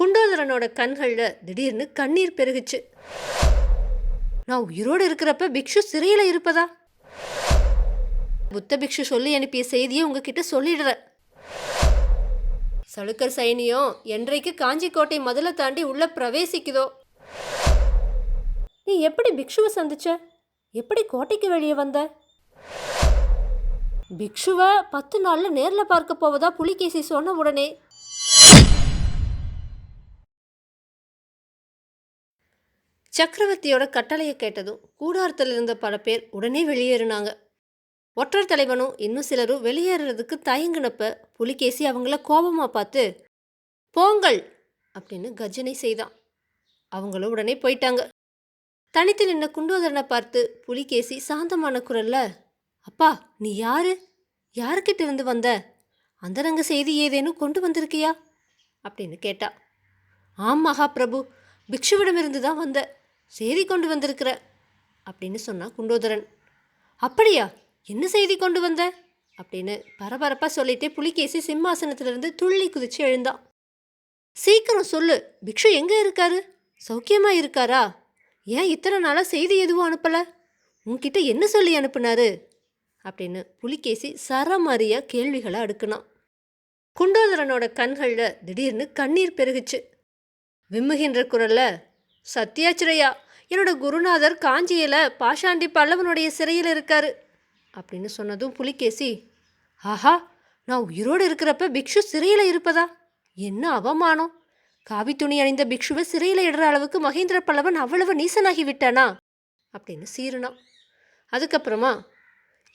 குண்டோதரனோட கண்களில் திடீர்னு கண்ணீர் பெருகுச்சு. நான் உயிரோடு இருக்கிறப்ப பிக்ஷு சிறையில் இருப்பதா? புத்த பிக்ஷு சொல்லி அனுப்பிய செய்தியை உங்ககிட்ட சொல்லிடுறேன். சளுக்கர் சைனியம் என்றைக்கு காஞ்சிக்கோட்டை முதல்ல தாண்டி உள்ள பிரவேசிக்குதோ? நீ எப்படி பிக்ஷுவை சந்திச்ச? எப்படி கோட்டைக்கு வெளியே வந்த? பிக்ஷுவை பத்து நாளில் நேரில் பார்க்க போவதா புலிகேசி சொன்ன உடனே? சக்கரவர்த்தியோட கட்டளையை கேட்டதும் கூடாரத்தில் இருந்த பல பேர் உடனே வெளியேறினாங்க. ஒற்றர் தலைவனும் இன்னும் சிலரும் வெளியேறதுக்கு தயங்கினப்ப புலிகேசி அவங்கள கோபமாக பார்த்து போங்கள் அப்படின்னு கர்ஜனை செய்தான். அவங்களும் உடனே போயிட்டாங்க. தனித்து நின்ன குண்டோதரனை பார்த்து புலிகேசி சாந்தமான குரல்ல அப்பா நீ யாரு? யாருக்கிட்ட இருந்து வந்த? அந்தரங்க செய்தி ஏதேனும் கொண்டு வந்திருக்கியா? அப்படின்னு கேட்டா. ஆம் மகாபிரபு. பிக்ஷுவிடமிருந்து தான் வந்த. செய்தி கொண்டு வந்திருக்கிற அப்படின்னு சொன்னான் குண்டோதரன் அப்படியா? என்ன செய்தி கொண்டு வந்த? அப்படின்னு பரபரப்பாக சொல்லிட்டே புலிகேசி சிம்மாசனத்திலிருந்து துள்ளி குதிச்சு எழுந்தான். சீக்கிரம் சொல்லு. பிக்ஷு எங்கே இருக்காரு? சௌக்கியமா இருக்காரா? ஏன் இத்தனை நாளாக செய்தி எதுவும் அனுப்பலை? உன்கிட்ட என்ன சொல்லி அனுப்புனாரு? அப்படின்னு புலிகேசி சரமாரியாக கேள்விகளை அடுக்குனான். குண்டோதரனோட கண்களில் திடீர்னு கண்ணீர் பெருகுச்சு. விம்முகின்ற குரலில் சத்யாச்சிரையா என்னோட குருநாதர் காஞ்சியில் பாஷாண்டி பல்லவனுடைய சிறையில் இருக்காரு அப்படின்னு சொன்னதும் புலிகேசி ஆஹா நான் உயிரோடு இருக்கிறப்ப பிக்ஷு சிறையில் இருப்பதா? என்ன அவமானம்? காவி துணி அணிந்த பிக்ஷுவை சிறையில் இடுற அளவுக்கு மகேந்திர பல்லவன் அவ்வளவு நீசனாகி விட்டானா? அப்படின்னு சீருனான். அதுக்கப்புறமா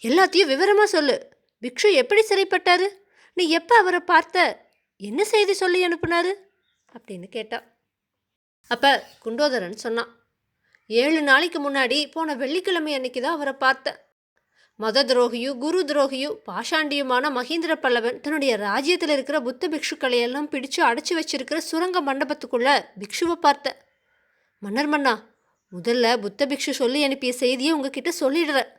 எல்லாத்தையும் விவரமாக சொல்லு. பிக்ஷு எப்படி சிறைப்பட்டாரு? நீ எப்போ அவரை பார்த்த? என்ன செய்தி சொல்லி அனுப்புனாரு? அப்படின்னு கேட்டா அப்போ குண்டோதரன் சொன்னான் ஏழு நாளைக்கு முன்னாடி போன வெள்ளிக்கிழமை அன்னைக்கு தான் அவரை பார்த்தேன். மத துரோகியும் குரு துரோகியும் பாஷாண்டியுமான மகேந்திர பல்லவன் தன்னுடைய ராஜ்யத்தில் இருக்கிற புத்த பிக்ஷுக்களை எல்லாம் பிடிச்சு அடைச்சி வச்சிருக்கிற சுரங்க மண்டபத்துக்குள்ள பிக்ஷுவை பார்த்தேன். மன்னர் மன்னா முதல்ல புத்த பிக்ஷு சொல்லி அனுப்பிய செய்தியை உங்ககிட்ட சொல்லிடுறேன்.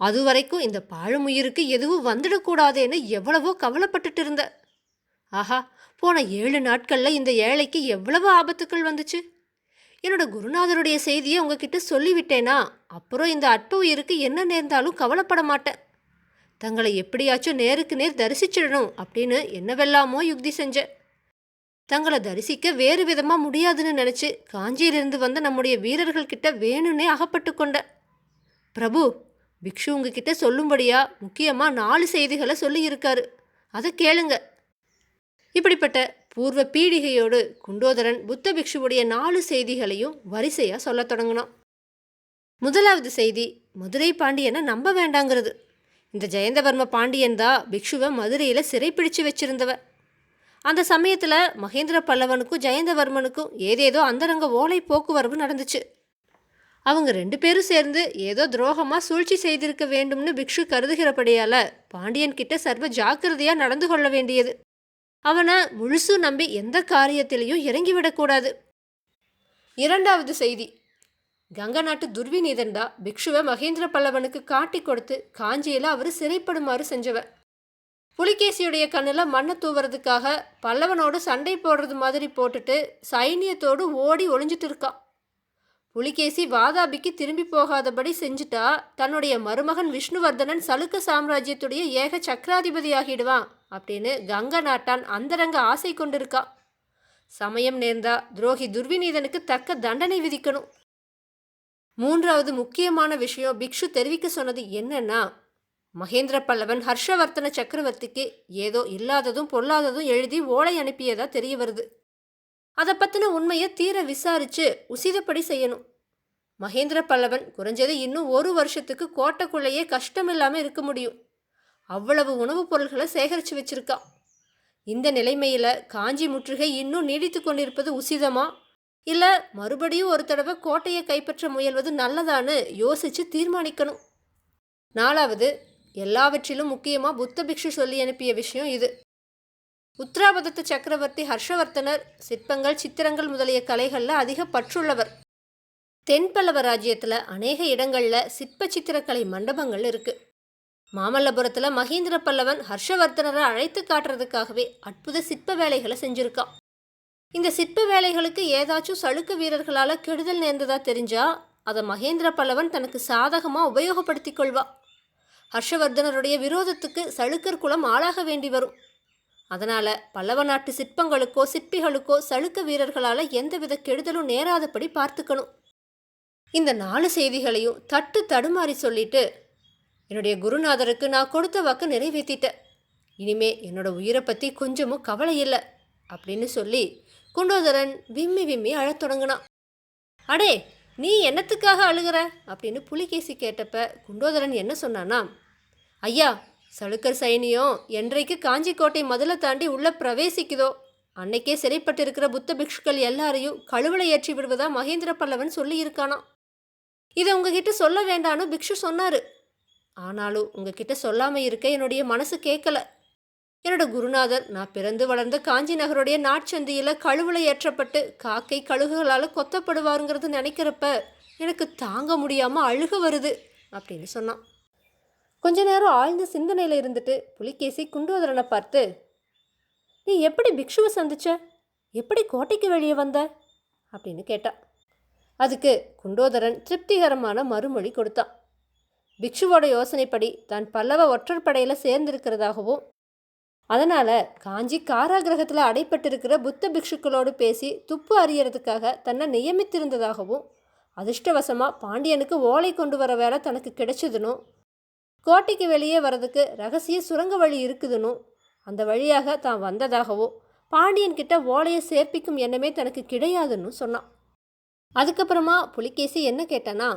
அது வரைக்கும் இந்த பாழுமுயிருக்கு எதுவும் வந்துடக்கூடாதேன்னு எவ்வளவோ கவலைப்பட்டுட்டு இருந்த ஆஹா போன ஏழு நாட்களில் இந்த ஏழைக்கு எவ்வளவு ஆபத்துக்கள் வந்துச்சு? என்னோட குருநாதருடைய செய்தியை உங்ககிட்ட சொல்லிவிட்டேனா? அப்புறம் இந்த அற்ப உயிருக்கு என்ன நேர்ந்தாலும் கவலைப்பட மாட்டேன். தங்களை எப்படியாச்சும் நேருக்கு நேர் தரிசிச்சிடணும் அப்படின்னு என்னவெல்லாமோ யுக்தி செஞ்சேன். தங்களை தரிசிக்க வேறு விதமாக முடியாதுன்னு நினச்சி காஞ்சியிலிருந்து வந்த நம்முடைய வீரர்கள் கிட்ட வேணும்னே அகப்பட்டு கொண்டேன். பிரபு பிக்ஷு உங்ககிட்ட சொல்லும்படியா முக்கியமாக நாலு செய்திகளை சொல்லியிருக்காரு. அதை கேளுங்க. இப்படிப்பட்ட பூர்வ பீடிகையோடு குண்டோதரன் புத்த பிக்ஷுவுடைய நாலு செய்திகளையும் வரிசையாக சொல்லத் தொடங்கினான். முதலாவது செய்தி மதுரை பாண்டியனை நம்ப வேண்டாங்கிறது. இந்த ஜெயந்தவர்ம பாண்டியன் தான் பிக்ஷுவை மதுரையில் சிறைப்பிடிச்சு வச்சிருந்தவ அந்த சமயத்தில் மகேந்திர பல்லவனுக்கும் ஜெயந்தவர்மனுக்கும் ஏதேதோ அந்தரங்க ஓலை போக்குவரவு நடந்துச்சு. அவங்க ரெண்டு பேரும் சேர்ந்து ஏதோ துரோகமாக சூழ்ச்சி செய்திருக்க வேண்டும்னு பிக்ஷு கருதுகிறபடியால் பாண்டியன் கிட்ட சர்வ ஜாக்கிரதையாக நடந்து கொள்ள வேண்டியது. அவனை முழுசு நம்பி எந்த காரியத்திலையும் இறங்கிவிடக்கூடாது இரண்டாவது செய்தி. கங்க நாட்டு துர்விநீதன்டா பிக்ஷுவை மகேந்திர பல்லவனுக்கு காட்டி கொடுத்து காஞ்சியில் அவர் சிறைப்படுமாறு செஞ்சவன் புலிகேசியுடைய கண்ணில் மண்ணை தூவுறதுக்காக பல்லவனோடு சண்டை போடுறது மாதிரி போட்டுட்டு சைனியத்தோடு ஓடி ஒளிஞ்சிட்டு இருக்கான் புலிகேசி வாதாபிக்கு திரும்பி போகாதபடி செஞ்சுட்டா தன்னுடைய மருமகன் விஷ்ணுவர்தனன் சலுக்க சாம்ராஜ்யத்துடைய ஏக சக்கராதிபதி ஆகிடுவான் அப்படின்னு கங்க நாட்டான் அந்தரங்க ஆசை கொண்டிருக்கா. சமயம் நேர்ந்தா துரோகி துர்விநீதனுக்கு தக்க தண்டனை விதிக்கணும். மூன்றாவது முக்கியமான விஷயம் பிக்ஷு தெரிவிக்க சொன்னது என்னன்னா மகேந்திர பல்லவன் ஹர்ஷவர்த்தன சக்கரவர்த்திக்கு ஏதோ இல்லாததும் பொல்லாததும் எழுதி ஓலை அனுப்பியதா தெரிய வருது. அதை பற்றின உண்மையை தீர விசாரித்து உசிதப்படி செய்யணும். மகேந்திர பல்லவன் குறைஞ்சது இன்னும் ஒரு வருஷத்துக்கு கோட்டைக்குள்ளேயே கஷ்டம் இல்லாமல் இருக்க முடியும். அவ்வளவு உணவுப் பொருள்களை சேகரித்து வச்சிருக்கான். இந்த நிலைமையில் காஞ்சி முற்றுகை இன்னும் நீடித்து கொண்டிருப்பது உசிதமா? இல்லை மறுபடியும் ஒரு தடவை கோட்டையை கைப்பற்ற முயல்வது நல்லதான்னு யோசித்து தீர்மானிக்கணும். நாலாவது எல்லாவற்றிலும் முக்கியமாக புத்த பிக்ஷு சொல்லி அனுப்பிய விஷயம் இது. உத்தராபதத்து சக்கரவர்த்தி ஹர்ஷவர்த்தனர் சிற்பங்கள் சித்திரங்கள் முதலிய கலைகளில் அதிக பற்றுள்ளவர். தென்பல்லவ ராஜ்யத்தில் அநேக இடங்களில் சிற்ப சித்திரக்கலை மண்டபங்கள் இருக்குது மாமல்லபுரத்தில் மகேந்திர பல்லவன் ஹர்ஷவர்த்தனரை அழைத்து காட்டுறதுக்காகவே அற்புத சிற்ப வேலைகளை செஞ்சுருக்கான். இந்த சிற்ப வேலைகளுக்கு ஏதாச்சும் சளுக்க வீரர்களால் கெடுதல் நேர்ந்ததாக தெரிஞ்சால் அதை மகேந்திர பல்லவன் தனக்கு சாதகமாக உபயோகப்படுத்திக் கொள்வா ஹர்ஷவர்தனருடைய விரோதத்துக்கு சளுக்கர் குலம் ஆளாக வேண்டி வரும். அதனால் பல்லவ நாட்டு சிற்பங்களுக்கோ சிற்பிகளுக்கோ சலுக்க வீரர்களால் எந்தவித கெடுதலும் நேராதபடி பார்த்துக்கணும். இந்த நாலு செய்திகளையும் தட்டு தடுமாறி சொல்லிட்டு என்னுடைய குருநாதருக்கு நான் கொடுத்த வாக்கு நிறைவேற்றிட்டேன் இனிமே என்னோட உயிரை பற்றி கொஞ்சமும் கவலை இல்லை அப்படின்னு சொல்லி குண்டோதரன் விம்மி விம்மி அழத் தொடங்கினான். அடே நீ என்னத்துக்காக அழுகிற? அப்படின்னு புலிகேசி கேட்டப்ப குண்டோதரன் என்ன சொன்னானா ஐயா சளுக்கர் சைனியம் என்றைக்கு காஞ்சிக்கோட்டை முதல்ல தாண்டி உள்ளே பிரவேசிக்குதோ? அன்னைக்கே சிறைப்பட்டிருக்கிற புத்த பிக்ஷுக்கள் எல்லாரையும் கழுவலை ஏற்றி விடுவதா மகேந்திர பல்லவன் சொல்லியிருக்கானாம். இதை உங்ககிட்ட சொல்ல வேண்டான்னு பிக்ஷு சொன்னாரு. ஆனாலும் உங்ககிட்ட சொல்லாமல் இருக்க என்னுடைய மனசு கேட்கல என்னோட குருநாதர் நான் பிறந்து வளர்ந்த காஞ்சி நகருடைய நாட்சந்தியில் கழுவுல ஏற்றப்பட்டு காக்கை கழுகுகளால் கொத்தப்படுவாருங்கிறது நினைக்கிறப்ப எனக்கு தாங்க முடியாமல் அழுக வருது அப்படின்னு சொன்னான். கொஞ்ச நேரம் ஆழ்ந்த சிந்தனையில் இருந்துட்டு புலிகேசி குண்டோதரனை பார்த்து நீ எப்படி பிக்ஷுவை சந்திச்ச? எப்படி கோட்டைக்கு வெளியே வந்த? அப்படின்னு கேட்டா. அதுக்கு குண்டோதரன் திருப்திகரமான மறுமொழி கொடுத்தான். பிக்ஷுவோட யோசனைப்படி தான் பல்லவ ஒற்றற்படையில் சேர்ந்திருக்கிறதாகவும் அதனால் காஞ்சி காராகிரகத்தில் அடைப்பட்டிருக்கிற புத்த பிக்ஷுக்களோடு பேசி துப்பு அறியறதுக்காக தன்னை நியமித்திருந்ததாகவும் அதிர்ஷ்டவசமாக பாண்டியனுக்கு ஓலை கொண்டு வர வேலை தனக்கு கிடைச்சதுனும் கோட்டைக்கு வெளியே வரதுக்கு ரகசிய சுரங்க வழி இருக்குதுன்னு. அந்த வழியாக தான் வந்ததாகவோ பாண்டியன் கிட்ட ஓலையை சேர்ப்பிக்கும் எண்ணமே தனக்கு கிடையாதுன்னு சொன்னான். அதுக்கப்புறமா புலிகேசி என்ன கேட்டானா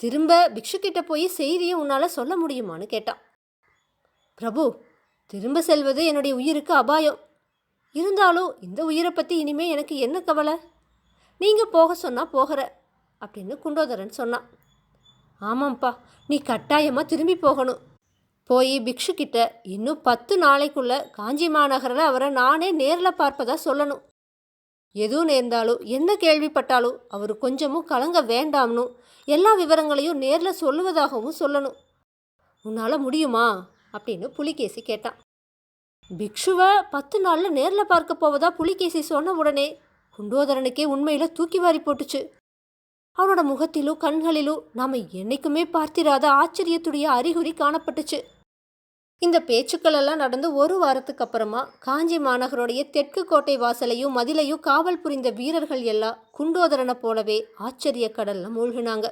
திரும்ப பிக்ஷு கிட்ட போய் செய்தியை உன்னால் சொல்ல முடியுமான்னு கேட்டான். பிரபு திரும்ப செல்வது என்னுடைய உயிருக்கு அபாயம். இருந்தாலும் இந்த உயிரை பற்றி இனிமே எனக்கு என்ன கவலை? நீங்கள் போக சொன்னால் போகிற அப்படின்னு குண்டோதரன் சொன்னான். ஆமாம்ப்பா நீ கட்டாயமாக திரும்பி போகணும். போய் பிக்ஷு கிட்ட இன்னும் பத்து நாளைக்குள்ள காஞ்சி மாநகரில் அவரை நானே நேரில் பார்ப்பதா சொல்லணும். எதுவும் நேர்ந்தாலும் என்ன கேள்விப்பட்டாலும் அவர் கொஞ்சமும் கலங்க வேண்டாம்னும் எல்லா விவரங்களையும் நேரில் சொல்லுவதாகவும் சொல்லணும். உன்னால் முடியுமா? அப்படின்னு புலிகேசி கேட்டான். பிக்ஷுவை பத்து நாளில் நேரில் பார்க்க போவதா புலிகேசி சொன்ன உடனே குண்டோதரனுக்கே உண்மையில் தூக்கி வாரி போட்டுச்சு. அவனோட முகத்திலும் கண்களிலும் நாம் என்னைக்குமே பார்த்திராத ஆச்சரியத்துடைய அறிகுறி காணப்பட்டுச்சு. இந்த பேச்சுக்கள் எல்லாம் நடந்து ஒரு வாரத்துக்கு அப்புறமா காஞ்சி மாநகருடைய தெற்கு கோட்டை வாசலையும் மதிலையும் காவல் புரிந்த வீரர்கள் எல்லாம் குண்டோதரனை போலவே ஆச்சரிய கடல்ல மூழ்கினாங்க.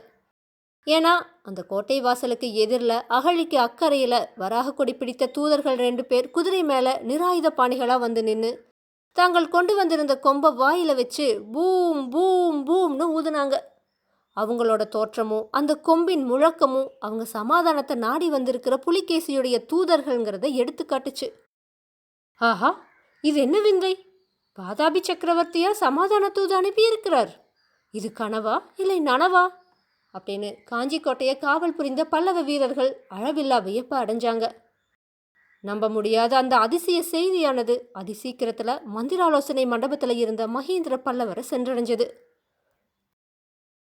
ஏன்னா அந்த கோட்டை வாசலுக்கு எதிரில் அகழிக்கு அக்கறையில் வராக கொடி பிடித்த தூதர்கள் ரெண்டு பேர் குதிரை மேலே நிராயுத பாணிகளாக வந்து நின்று தாங்கள் கொண்டு வந்திருந்த கொம்பை வாயில வச்சு பூம் பூம் பூம்னு ஊதுனாங்க. அவங்களோட தோற்றமும் அந்த கொம்பின் முழக்கமும் அவங்க சமாதானத்தை நாடி வந்திருக்கிற புலிகேசியுடைய தூதர்கள்ங்கிறத எடுத்துக்காட்டுச்சு. ஆஹா இது என்ன விந்தை? பாதாபி சக்கரவர்த்தியா சமாதான தூது அனுப்பியிருக்கிறார்? இது கனவா இல்லை நனவா? அப்படின்னு காஞ்சிக்கோட்டையை காவல் புரிந்த பல்லவ வீரர்கள் அளவில்லா வியப்ப அடைஞ்சாங்க. நம்ப முடியாத அந்த அதிசய செய்தியானது அதிசீக்கிரத்தில் மந்திராலோசனை மண்டபத்தில் இருந்த மகேந்திர பல்லவரை சென்றடைஞ்சது.